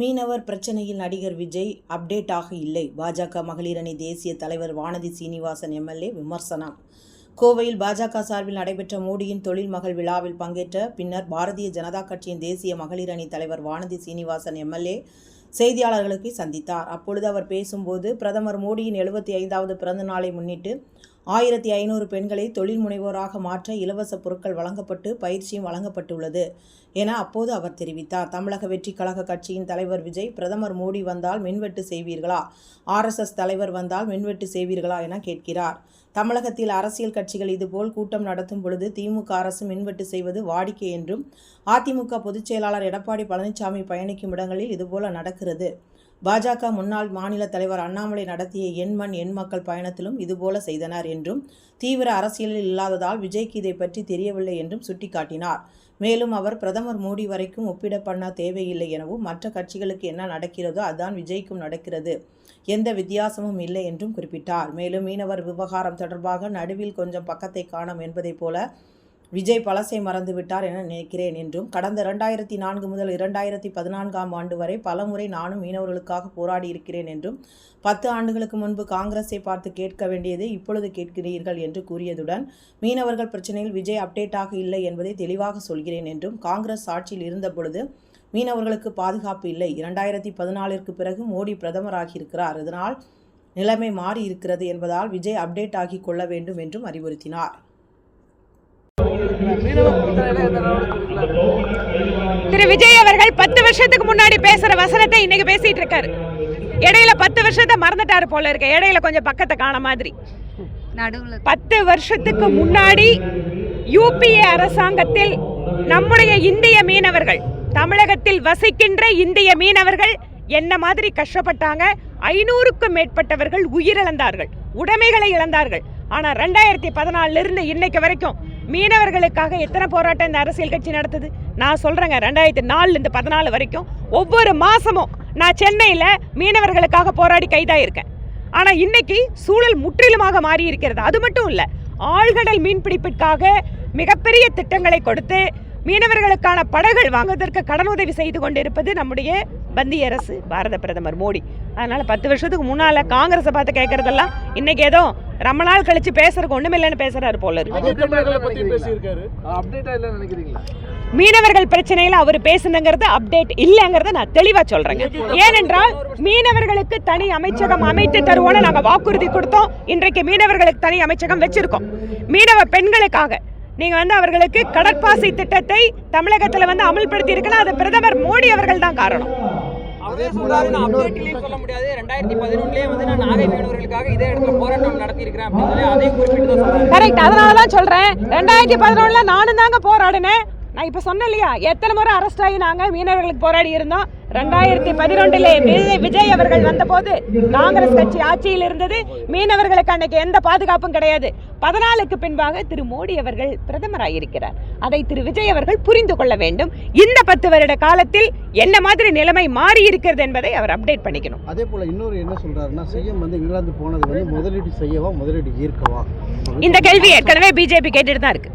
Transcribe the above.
மீனவர் பிரச்சனையில் நடிகர் விஜய் அப்டேட் ஆக இல்லை. பாஜக மகளிர் அணி தேசிய தலைவர் வானதி சீனிவாசன் எம்எல்ஏ விமர்சனம். கோவையில் பாஜக சார்பில் நடைபெற்ற மோடியின் தொழில் மகள் விழாவில் பங்கேற்ற பின்னர் பாரதிய ஜனதா கட்சியின் தேசிய மகளிர் அணி தலைவர் வானதி சீனிவாசன் எம்எல்ஏ செய்தியாளர்களுக்கு சந்தித்தார். அப்பொழுது அவர் பேசும்போது பிரதமர் மோடியின் எழுபத்தி ஐந்தாவது பிறந்த நாளை முன்னிட்டு ஆயிரத்தி ஐநூறு பெண்களை தொழில் முனைவோராக மாற்ற இலவச பொருட்கள் வழங்கப்பட்டு பயிற்சியும் வழங்கப்பட்டுள்ளது என அப்போது அவர் தெரிவித்தார். தமிழக வெற்றி கழக கட்சியின் தலைவர் விஜய் பிரதமர் மோடி வந்தால் மின்வெட்டு செய்வீர்களா? ஆர்எஸ்எஸ் தலைவர் வந்தால் மின்வெட்டு செய்வீர்களா? என கேட்கிறார். தமிழகத்தில் அரசியல் கட்சிகள் இதுபோல் கூட்டம் நடத்தும் பொழுது திமுக அரசு மின்வெட்டு செய்வது வாடிக்கை என்றும் அதிமுக பொதுச்செயலாளர் எடப்பாடி பழனிசாமி பயணிக்கும் இடங்களில் இதுபோல நடக்கிறது. பாஜக முன்னாள் மாநில தலைவர் அண்ணாமலை நடத்திய எண் மண் எண் மக்கள் பயணத்திலும் இதுபோல செய்தனர் என்றும் தீவிர அரசியலில் இல்லாததால் விஜய்க்கு இதை பற்றி தெரியவில்லை என்றும் சுட்டிக்காட்டினார். மேலும் அவர் பிரதமர் மோடி வரைக்கும் ஒப்பிட பண்ண தேவையில்லை எனவும் மற்ற கட்சிகளுக்கு என்ன நடக்கிறதோ அதுதான் விஜய்க்கும் நடக்கிறது. எந்த வித்தியாசமும் இல்லை என்றும் குறிப்பிட்டார். மேலும் மீனவர் விவகாரம் தொடர்பாக நடுவில் கொஞ்சம் பக்கத்தை காணும் என்பதைப் போல விஜய் பழசை மறந்துவிட்டார் என நினைக்கிறேன் என்றும் கடந்த இரண்டாயிரத்தி நான்கு முதல் இரண்டாயிரத்தி பதினான்காம் ஆண்டு வரை பலமுறை நானும் மீனவர்களுக்காக போராடி இருக்கிறேன் என்றும் பத்து ஆண்டுகளுக்கு முன்பு காங்கிரஸை பார்த்து கேட்க வேண்டியதை இப்பொழுது கேட்கிறீர்கள் என்று கூறியதுடன் மீனவர்கள் பிரச்சனையில் விஜய் அப்டேட்டாக இல்லை என்பதை தெளிவாக சொல்கிறேன் என்றும் காங்கிரஸ் ஆட்சியில் இருந்தபொழுது மீனவர்களுக்கு பாதுகாப்பு இல்லை. இரண்டாயிரத்தி பதினாலிற்கு பிறகு மோடி பிரதமராகியிருக்கிறார். அதனால் நிலைமை மாறி இருக்கிறது என்பதால் விஜய் அப்டேட் ஆகி கொள்ள வேண்டும் என்றும் அறிவுறுத்தினார் மீனவ பிரச்சனையில எந்த நடவடிக்கை எடுக்கல திரு விஜய் அவர்கள் பத்து வருஷத்துக்கு முன்னாடி பேசுற வசனத்தை இன்னைக்கு பேசிட்டு இருக்காரு. இடையில பத்து வருஷத்தை மறந்துட்டாரு போல இருக்கு. இடையில கொஞ்சம் பக்கத்தை காண மாதிரி. பத்து வருஷத்துக்கு முன்னாடி யூபிஏ அரசாங்கத்தில் நம்முடைய இந்திய மீனவர்கள் தமிழகத்தில் வசிக்கின்ற இந்திய மீனவர்கள் என்ன மாதிரி கஷ்டப்பட்டாங்க? ஐநூறுக்கும் மேற்பட்டவர்கள் உயிரிழந்தார்கள் உடைமைகளை இழந்தார்கள். ஆனா ரெண்டாயிரத்தி பதினாலுல இருந்து இன்னைக்கு வரைக்கும் மீனவர்களுக்காக எத்தனை போராட்டம் இந்த அரசியல் கட்சி நடத்துது? நான் சொல்கிறேங்க ரெண்டாயிரத்தி நாலுலேருந்து பதினாலு வரைக்கும் ஒவ்வொரு மாதமும் நான் சென்னையில் மீனவர்களுக்காக போராடி கைதாயிருக்கேன். ஆனால் இன்னைக்கு சூழல் முற்றிலுமாக மாறி இருக்கிறது. அது மட்டும் இல்லை ஆழ்கடல் மீன்பிடிப்பிற்காக மிகப்பெரிய திட்டங்களை கொடுத்து மீனவர்களுக்கான படகுகள் வாங்குவதற்கு கடனுதவி செய்து கொண்டிருப்பது நம்முடைய பந்திய அரசு பாரத பிரதமர் மோடி. அதனால் பத்து வருஷத்துக்கு முன்னால் காங்கிரஸை பார்த்து கேட்குறதெல்லாம் இன்றைக்கி ஏதோ ரொம்ப நாள் கழிச்சு பேசுறதுக்கு ஒண்ணுமில்லைன்னு பேசுறாரு போல இருக்கு. மீனவர்களை பிரச்சனையில அவர் பேசுனங்கிறது அப்டேட் இல்லைங்கிறத நான் தெளிவா சொல்றேங்க. ஏனென்றால் மீனவர்களுக்கு தனி அமைச்சகம் அமைத்து தருவோம்னு நாங்க வாக்குறுதி கொடுத்தோம். இன்றைக்கு மீனவர்களுக்கு தனி அமைச்சகம் வச்சிருக்கோம். மீனவ பெண்களுக்காக நீங்க வந்து அவர்களுக்கு கடற்பாசி திட்டத்தை தமிழகத்துல வந்து அமல்படுத்தி இருக்கலாம் அது பிரதமர் மோடி அவர்கள் தான் காரணம். அவரே சொல்ல முடியாது. ரெண்டாயிரத்தி பதினொன்னுலயே வந்து நான் நாகை மீனவர்களுக்காக இதே இடத்துல போராட்டம் நடத்தியிருக்கிறேன் அப்படின்னு சொல்லி அதையும் குறிப்பிட்டு தான் கரெக்ட் அதனால தான் சொல்றேன். ரெண்டாயிரத்தி பதினொன்னுல நானும் தாங்க போராடினேன். நான் இப்ப சொன்னேன் இல்லையா எத்தனை முறை அரெஸ்ட் ஆகி நாங்க மீனவர்களுக்கு போராடி இருந்தோம்? ரெண்டாயிரத்தி பதினொன்றுல விஜய் அவர்கள் வந்தபோது காங்கிரஸ் கட்சி ஆட்சியில் இருந்தது. மீனவர்களுக்கு அன்னைக்கு எந்த பாதுகாப்பும் கிடையாது. பதினாலுக்கு பின்பாக திரு மோடி அவர்கள் பிரதமராயிருக்கிறார் அதை திரு விஜய் அவர்கள் புரிந்து கொள்ள வேண்டும். இந்த பத்து வருட காலத்தில் என்ன மாதிரி நிலைமை மாறி இருக்கிறது என்பதை அவர் அப்டேட் பண்ணிக்கணும். அதே போல இன்னொரு என்ன சொல்றாருன்னா சிஎம் வந்து இங்கிலாந்து போனது வந்து முதலீடு செய்யவா முதலீடு ஈர்க்கவா? இந்த கேள்வி ஏற்கனவே பிஜேபி கேட்டுட்டு தான் இருக்கு.